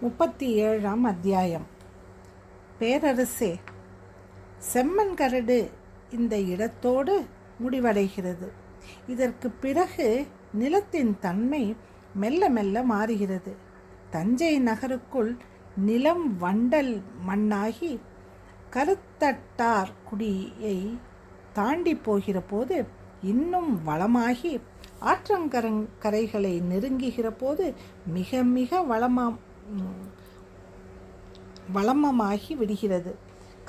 முப்பத்தி ஏழாம் அத்தியாயம். பேரரசே செம்மன் கரடு இந்த இடத்தோடு முடிவடைகிறது. இதற்கு பிறகு நிலத்தின் தன்மை மெல்ல மெல்ல மாறுகிறது. தஞ்சை நகருக்குள் நிலம் வண்டல் மண்ணாகி கருத்தட்டார் குடியை தாண்டி போகிற போது இன்னும் வளமாகி ஆற்றங்கரங்கரைகளை நெருங்குகிற போது மிக மிக வளமாம் வளமமாகி விடுகிறது.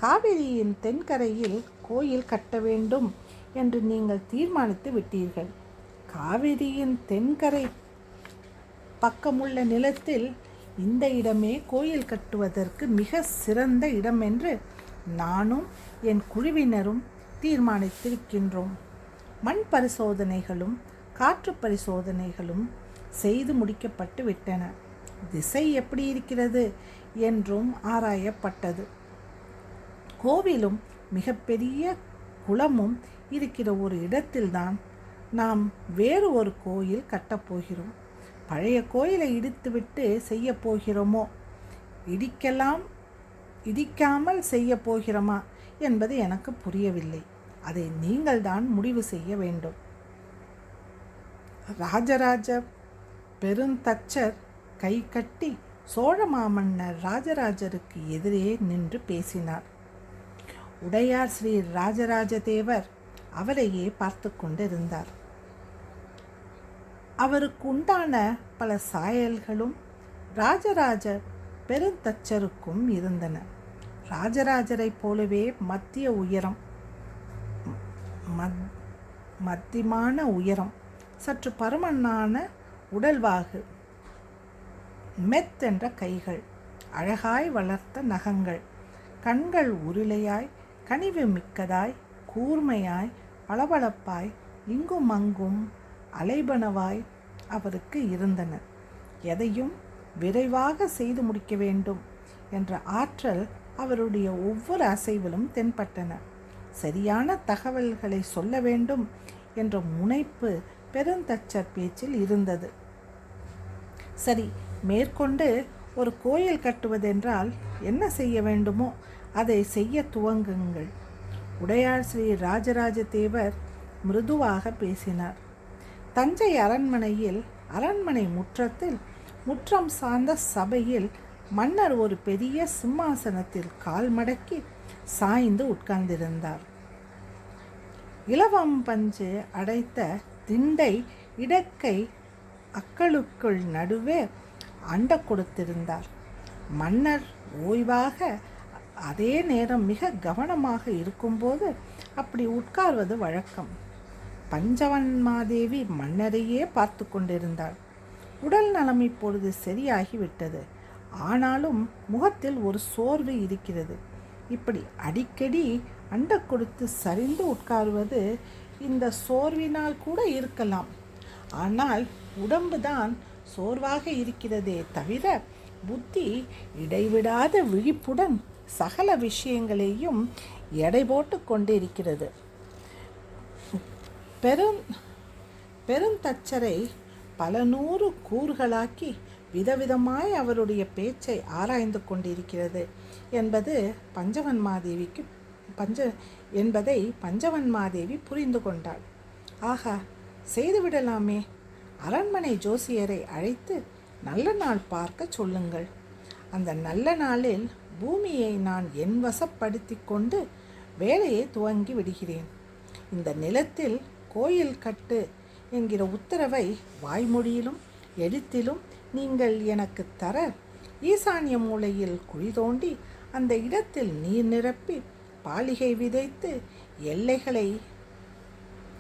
காவிரியின் தென்கரையில் கோயில் கட்ட வேண்டும் என்று நீங்கள் தீர்மானித்து விட்டீர்கள். காவிரியின் தென்கரை பக்கமுள்ள நிலத்தில் இந்த இடமே கோயில் கட்டுவதற்கு மிக சிறந்த இடம் என்று நானும் என் குழுவினரும் தீர்மானித்திருக்கின்றோம். மண் பரிசோதனைகளும் காற்று பரிசோதனைகளும் செய்து முடிக்கப்பட்டு விட்டன. திசை எப்படி இருக்கிறது என்றும் ஆராயப்பட்டது. கோவிலும் மிகப்பெரிய குளமும் இருக்கிற ஒரு இடத்தில்தான் நாம் வேறு ஒரு கோயில் கட்டப்போகிறோம் பழைய கோயிலை இடித்துவிட்டு செய்ய போகிறோமோ? இடிக்கலாம் இடிக்காமல் செய்ய போகிறோமா என்பது எனக்கு புரியவில்லை. அதை நீங்கள்தான் முடிவு செய்ய வேண்டும். ராஜராஜ பெருந்தச்சர் கை கட்டி சோழ மாமன்னர் ராஜராஜருக்கு எதிரே நின்று பேசினார். உடையார் ஸ்ரீ ராஜராஜ தேவர் அவரையே பார்த்து கொண்டிருந்தார். அவருக்கு உண்டான பல சாயல்களும் ராஜராஜ பெருந்தச்சருக்கும் இருந்தன. ராஜராஜரைப் போலவே மத்திய உயரம் மத் மத்தியமான உயரம் சற்று பருமனான உடல்வாகு மெத்தென்ற கைகள் அழகாய் வளர்த்த நகங்கள் கண்கள் உருளையாய் கனிவு மிக்கதாய் கூர்மையாய் பளபளப்பாய் இங்கும் அங்கும் அலைபனவாய் அவருக்கு இருந்தன. எதையும் விரைவாக செய்து முடிக்க வேண்டும் என்ற ஆற்றல் அவருடைய ஒவ்வொரு அசைவிலும் தென்பட்டன. சரியான தகவல்களை சொல்ல வேண்டும் என்ற முனைப்பு பெருந்தச்சர் பேச்சில் இருந்தது. சரி மேற்கொண்டு ஒரு கோயில் கட்டுவதென்றால் என்ன செய்ய வேண்டுமோ அதை செய்ய துவங்குங்கள். உடையார் ஸ்ரீ ராஜராஜ தேவர் மிருதுவாக பேசினார். தஞ்சை அரண்மனையில் அரண்மனை முற்றத்தில் முற்றம் சார்ந்த சபையில் மன்னர் ஒரு பெரிய சிம்மாசனத்தில் கால் மடக்கி சாய்ந்து உட்கார்ந்திருந்தார். இலவம் பஞ்சு அடைத்த திண்டை இடக்கை அக்களுக்குள் நடுவே அண்ட கொடுத்திருந்தார் மன்னர் ஓய்வாக அதே நேரம் மிக கவனமாக இருக்கும்போது அப்படி உட்கார்வது வழக்கம். பஞ்சவன்மாதேவி மன்னரையே பார்த்து கொண்டிருந்தாள். உடல் நலம் இப்பொழுது சரியாகிவிட்டது. ஆனாலும் முகத்தில் ஒரு சோர்வு இருக்கிறது. இப்படி அடிக்கடி அண்ட கொடுத்து சரிந்து உட்காருவது இந்த சோர்வினால் கூட இருக்கலாம். ஆனால் உடம்பு தான் சோர்வாக இருக்கிறதே தவிர புத்தி இடைவிடாத விழிப்புடன் சகல விஷயங்களையும் எடை போட்டு கொண்டிருக்கிறது. பெரும் பெருந்தச்சரை பல நூறு கூறுகளாக்கி விதவிதமாய் அவருடைய பேச்சை ஆராய்ந்து கொண்டிருக்கிறது என்பது பஞ்சவன்மாதேவிக்கு பஞ்ச என்பதை பஞ்சவன்மாதேவி புரிந்து கொண்டாள். ஆகா செய்துவிடலாமே அரண்மனை ஜோசியரை அழைத்து நல்ல நாள் பார்க்க சொல்லுங்கள். அந்த நல்ல நாளில் பூமியை நான் என் வசப்படுத்தி கொண்டு வேலையை துவங்கி விடுகிறேன். இந்த நிலத்தில் கோயில் கட்டு என்கிற உத்தரவை வாய்மொழியிலும் எழுத்திலும் நீங்கள் எனக்கு தர ஈசானிய மூலையில் குழி தோண்டி அந்த இடத்தில் நீர் நிரப்பி பாலிகை விதைத்து எல்லைகளை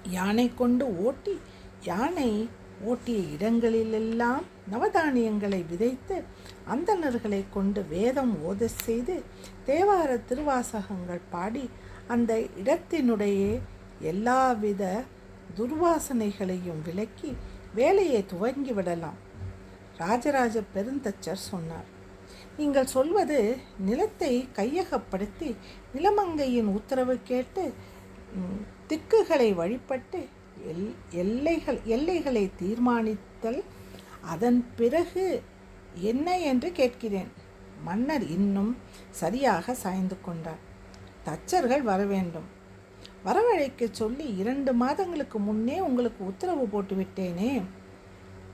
யானை கொண்டு ஓட்டி யானை ஓட்டிய இடங்களிலெல்லாம் நவதானியங்களை விதைத்து அந்தணர்களை கொண்டு வேதம் ஓத செய்து தேவார திருவாசகங்கள் பாடி அந்த இடத்தினுடைய எல்லாவித துர்வாசனைகளையும் விலக்கி வேலையை துவங்கி விடலாம். ராஜராஜ பெருந்தச்சர் சொன்னார் நீங்கள் சொல்வது நிலத்தை கையகப்படுத்தி நிலமங்கையின் உத்தரவு கேட்டு திக்குகளை வழிபட்டு எல் எல்லைகள் எல்லைகளை தீர்மானித்தல் அதன் பிறகு என்ன என்று கேட்கிறேன். மன்னர் இன்னும் சரியாக சாய்ந்து கொண்டார். தச்சர்கள் வர வேண்டும். வரவழைக்க சொல்லி இரண்டு மாதங்களுக்கு முன்னே உங்களுக்கு உத்தரவு போட்டுவிட்டேனே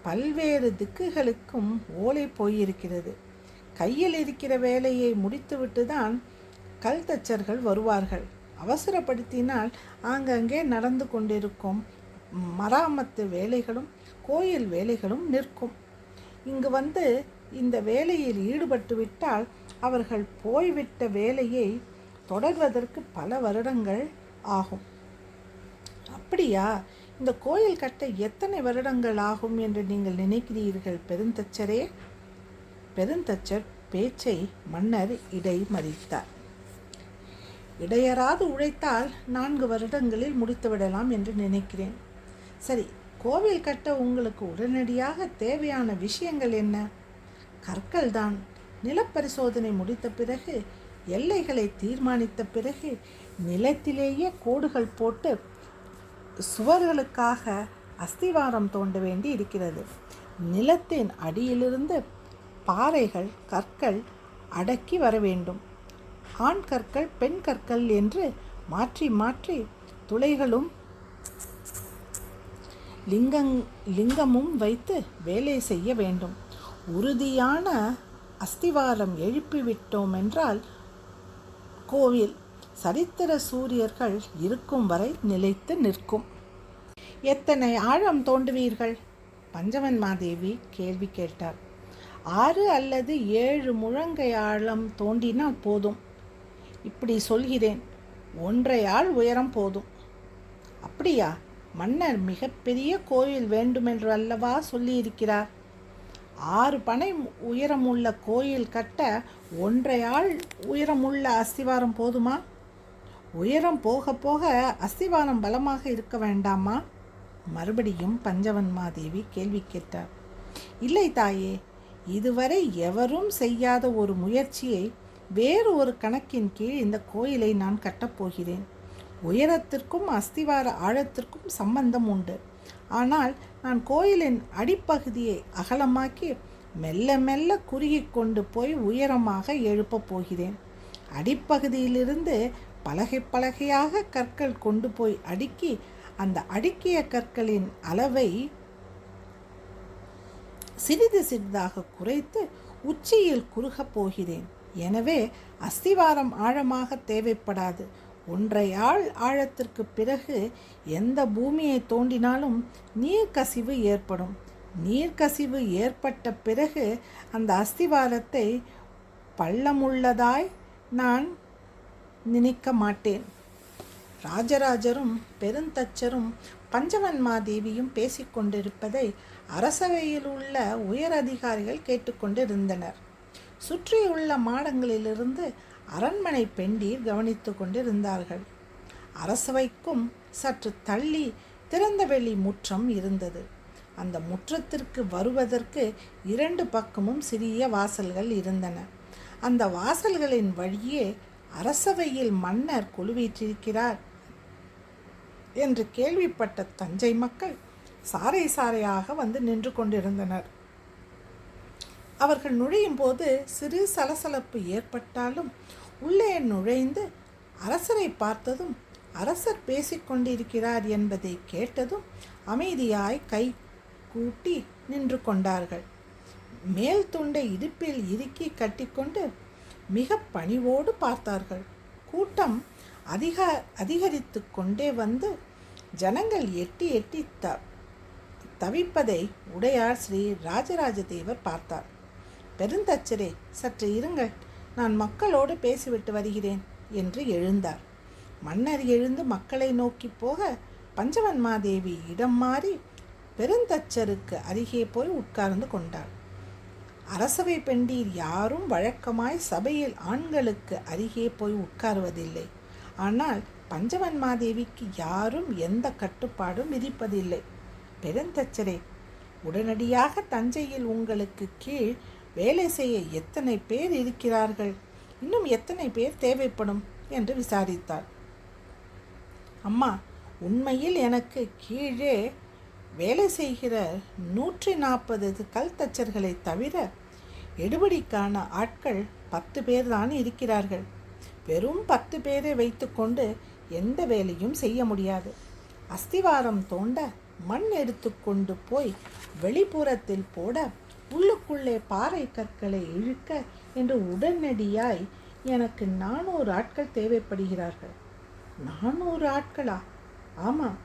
பல்வேறு திக்குகளுக்கும் ஓலை போயிருக்கிறது. கையில் இருக்கிற வேலையை முடித்துவிட்டு தான் கல் தச்சர்கள் வருவார்கள். அவசரப்படுத்தினால் ஆங்கங்கே நடந்து கொண்டிருக்கும் மராமத்து வேலைகளும் கோயில் வேலைகளும் நிற்கும். இங்கு வந்து இந்த வேலையில் ஈடுபட்டு விட்டால் அவர்கள் போய்விட்ட வேலையை தொடர்வதற்கு பல வருடங்கள் ஆகும். அப்படியா? இந்த கோயில் கட்ட எத்தனை வருடங்கள் ஆகும் என்று நீங்கள் நினைக்கிறீர்கள் பெருந்தச்சரே? பெருந்தச்சர் பேச்சை மன்னர் இடை மறித்தார் இடையராது உழைத்தால் நான்கு வருடங்களில் முடித்துவிடலாம் என்று நினைக்கிறேன். சரி கோவில் கட்ட உங்களுக்கு உடனடியாக தேவையான விஷயங்கள் என்ன? கற்கள் தான் நிலப்பரிசோதனை முடித்த பிறகு எல்லைகளை தீர்மானித்த பிறகு நிலத்திலேயே கோடுகள் போட்டு சுவர்களுக்காக அஸ்திவாரம் தோண்ட வேண்டி இருக்கிறது. நிலத்தின் அடியிலிருந்து பாறைகள் கற்கள் அடக்கி வர வேண்டும். ஆண் கற்கள் பெண் கற்கள் என்று மாற்றி மாற்றி துளைகளும் லிங்கங் லிங்கமும் வைத்து வேலை செய்ய வேண்டும். உறுதியான அஸ்திவாரம் எழுப்பிவிட்டோம் என்றால் கோவில் சரித்திர சூரியர்கள் இருக்கும் வரை நிலைத்து நிற்கும். எத்தனை ஆழம் தோண்டுவீர்கள் பஞ்சவன் மாதேவி கேள்வி கேட்டார். ஆறு அல்லது ஏழு முழங்கை ஆழம் தோண்டினால் போதும். இப்படி சொல்கிறேன் ஒன்றை ஆள் உயரம் போதும். அப்படியா? மன்னர் மிகப்பெரிய கோயில் வேண்டுமென்று அல்லவா சொல்லியிருக்கிறார்? ஆறு பனை உயரமுள்ள கோயில் கட்ட ஒன்றை ஆள் உயரமுள்ள அஸ்திவாரம் போதுமா? உயரம் போக போக அஸ்திவாரம் பலமாக இருக்க வேண்டாமா? மறுபடியும் பஞ்சவன்மாதேவி கேள்வி கேட்டார். இல்லை தாயே இதுவரை எவரும் செய்யாத ஒரு முயற்சியை வேறு ஒரு கணக்கின் கீழ் இந்த கோயிலை நான் கட்டப்போகிறேன் உயரத்திற்கும் அஸ்திவார ஆழத்திற்கும் சம்பந்தம் உண்டு. ஆனால் நான் கோயிலின் அடிப்பகுதியை அகலமாக்கி மெல்ல மெல்ல குறுகி கொண்டு போய் உயரமாக எழுப்பப் போகிறேன். அடிப்பகுதியிலிருந்து பலகை பலகையாக கற்கள் கொண்டு போய் அடுக்கி அந்த அடுக்கிய கற்களின் அளவை சிறிது சிறிதாக குறைத்து உச்சியில் குறுகப் போகிறேன். எனவே அஸ்திவாரம் ஆழமாக தேவைப்படாது. ஒன்றை ஆள் ஆழத்திற்கு பிறகு எந்த பூமியை தோண்டினாலும் நீர்க்கசிவு ஏற்படும். நீர்க்கசிவு ஏற்பட்ட பிறகு அந்த அஸ்திவாரத்தை பள்ளமுள்ளதாய் நான் நினைக்க மாட்டேன். ராஜராஜரும் பெருந்தச்சரும் பஞ்சவன்மாதேவியும் பேசிக்கொண்டிருப்பதை அரசவையில் உள்ள உயர் அதிகாரிகள் கேட்டுக்கொண்டிருந்தனர் சுற்றியுள்ள மாடங்களிலிருந்து அரண்மனை பெண்டீர் கவனித்து கொண்டிருந்தார்கள். அரசவைக்கும் சற்று தள்ளி திறந்தவெளி முற்றம் இருந்தது. அந்த முற்றத்திற்கு வருவதற்கு இரண்டு பக்கமும் சிறிய வாசல்கள் இருந்தன. அந்த வாசல்களின் வழியே அரசவையில் மன்னர் குழுவீற்றிருக்கிறார் என்று கேள்விப்பட்ட தஞ்சை மக்கள் சாறை சாறையாக வந்து நின்று கொண்டிருந்தனர். அவர்கள் நுழையும் போது சிறு சலசலப்பு ஏற்பட்டாலும் உள்ளே நுழைந்து அரசரை பார்த்ததும் அரசர் பேசிக்கொண்டிருக்கிறார் என்பதை கேட்டதும் அமைதியாய் கை கூட்டி நின்று கொண்டார்கள். மேல் துண்டை இடுப்பில் இறுக்கி கட்டிக்கொண்டு மிக பணிவோடு பார்த்தார்கள். கூட்டம் அதிக அதிகரித்து கொண்டே வந்து ஜனங்கள் எட்டி எட்டி த தவிப்பதை உடையார் ஸ்ரீ ராஜராஜ தேவர் பார்த்தார். பெருந்தச்சரே சற்று இருங்கள் நான் மக்களோடு பேசிவிட்டு வருகிறேன் என்று எழுந்தார். மன்னர் எழுந்து மக்களை நோக்கி போக பஞ்சவன்மாதேவி இடம் மாறி பெருந்தச்சருக்கு அருகே போய் உட்கார்ந்து கொண்டார் அரசவை பெண்டீர் யாரும் வழக்கமாய் சபையில் ஆண்களுக்கு அருகே போய் உட்காருவதில்லை. ஆனால் பஞ்சவன்மாதேவிக்கு யாரும் எந்த கட்டுப்பாடும் விதிப்பதில்லை. பெருந்தச்சரே உடனடியாக தஞ்சையில் உங்களுக்கு கீழ் வேலை செய்ய எத்தனை பேர் இருக்கிறார்கள்? இன்னும் எத்தனை பேர் தேவைப்படும்? என்று விசாரித்தார் அம்மா உண்மையில் எனக்கு கீழே வேலை செய்கிற நூற்றி நாற்பது கல் தச்சர்களை தவிர எடுபடிக்கான ஆட்கள் பத்து பேர் தான் இருக்கிறார்கள். வெறும் பத்து பேரை வைத்துக்கொண்டு எந்த வேலையும் செய்ய முடியாது. அஸ்திவாரம் தோண்ட மண் எடுத்துக்கொண்டு போய் வெளிப்புறத்தில் போட உள்ளுக்குள்ளே பாறை கற்களை இழுக்க என்று உடனடியாய் எனக்கு நானூறு ஆட்கள் தேவைப்படுகிறார்கள். நானூறு ஆட்களா? ஆமாம்.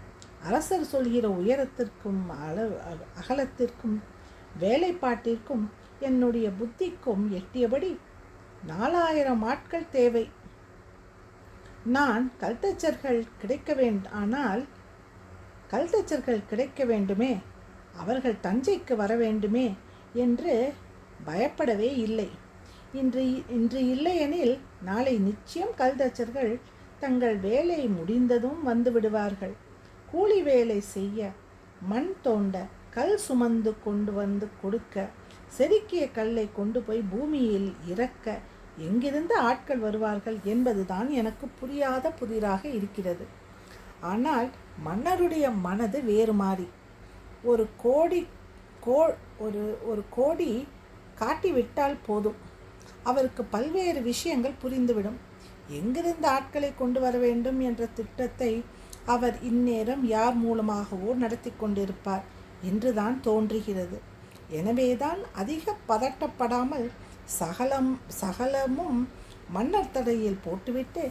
அரசர் சொல்கிற உயரத்திற்கும் அளவு அகலத்திற்கும் வேலைப்பாட்டிற்கும் என்னுடைய புத்திக்கும் எட்டியபடி நாலாயிரம் ஆட்கள் தேவை. நான் கல்தச்சர்கள் கிடைக்க வேண்டும் ஆனால் கல்தச்சர்கள் கிடைக்க வேண்டுமே? அவர்கள் தஞ்சைக்கு வர வேண்டுமே? என்று பயப்படவே இல்லை. இன்று இன்று இல்லையெனில் நாளை நிச்சயம் கல்தச்சர்கள் தங்கள் வேலை முடிந்ததும் வந்து விடுவார்கள். கூலி வேலை செய்ய மண் தோண்ட கல் சுமந்து கொண்டு வந்து கொடுக்க செதுக்கிய கல்லை கொண்டு போய் பூமியில் இறக்க எங்கிருந்து ஆட்கள் வருவார்கள் என்பதுதான் எனக்கு புரியாத புதிராக இருக்கிறது. ஆனால் மன்னருடைய மனது வேறு மாறி. ஒரு கோடி கோ ஒரு ஒரு கோடி காட்டிவிட்டால் போதும். அவருக்கு பல்வேறு விஷயங்கள் புரிந்துவிடும். எங்கிருந்து ஆட்களை கொண்டு வர வேண்டும் என்ற திட்டத்தை அவர் இந்நேரம் யார் மூலமாகவோ நடத்தி கொண்டிருப்பார் என்றுதான் தோன்றுகிறது. எனவேதான் அதிக பதட்டப்படாமல் சகலம் சகலமும் மன்னர் தடையில் போட்டுவிட்டு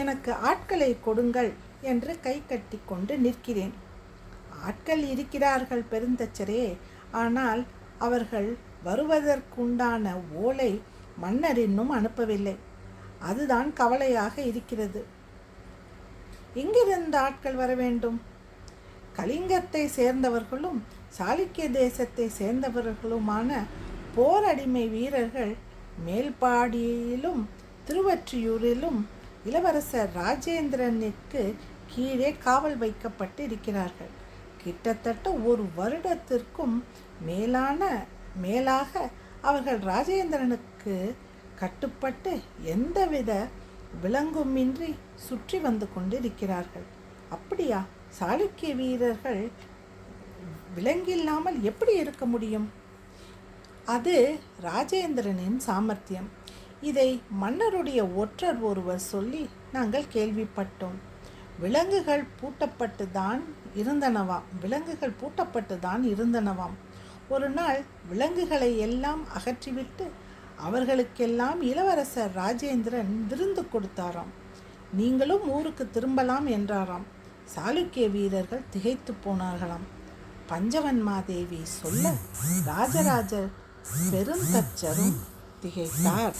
எனக்கு ஆட்களை கொடுங்கள் என்று கை கட்டி கொண்டு நிற்கிறேன். ஆட்கள் இருக்கிறார்கள் பெருந்தச்சரே. ஆனால் அவர்கள் வருவதற்குண்டான ஓலை மன்னர் இன்னும் அனுப்பவில்லை. அதுதான் கவலையாக இருக்கிறது. எங்கிருந்து ஆட்கள் வர வேண்டும்? கலிங்கத்தை சேர்ந்தவர்களும் சாளுக்கிய தேசத்தை சேர்ந்தவர்களுமான போரடிமை வீரர்கள் மேல்பாடியிலும் திருவற்றியூரிலும் இளவரசர் ராஜேந்திரனுக்கு கீழே காவல் வைக்கப்பட்டு இருக்கிறார்கள் கிட்டத்தட்ட ஒரு வருடத்திற்கும் மேலான மேலாக அவர்கள் ராஜேந்திரனுக்கு கட்டுப்பட்டு எந்தவித விலங்குமின்றி சுற்றி வந்து கொண்டிருக்கிறார்கள். அப்படியா? சாளுக்கிய வீரர்கள் விலங்கில்லாமல் எப்படி இருக்க முடியும்? அது ராஜேந்திரனின் சாமர்த்தியம். இதை மன்னருடைய ஒற்றர் ஒருவர் சொல்லி நாங்கள் கேள்விப்பட்டோம். விலங்குகள் பூட்டப்பட்டு தான் இருந்தனவாம். விலங்குகள் பூட்டப்பட்டு தான் இருந்தனவாம். ஒரு நாள் விலங்குகளை எல்லாம் அகற்றிவிட்டு அவர்களுக்கெல்லாம் இளவரசர் ராஜேந்திரன் விருந்து கொடுத்தாராம். நீங்களும் ஊருக்கு திரும்பலாம் என்றாராம். சாளுக்கிய வீரர்கள் திகைத்து போனார்களாம். பஞ்சவன்மாதேவி சொல்ல ராஜராஜர் பெருந்தச்சரும் திகைத்தார்.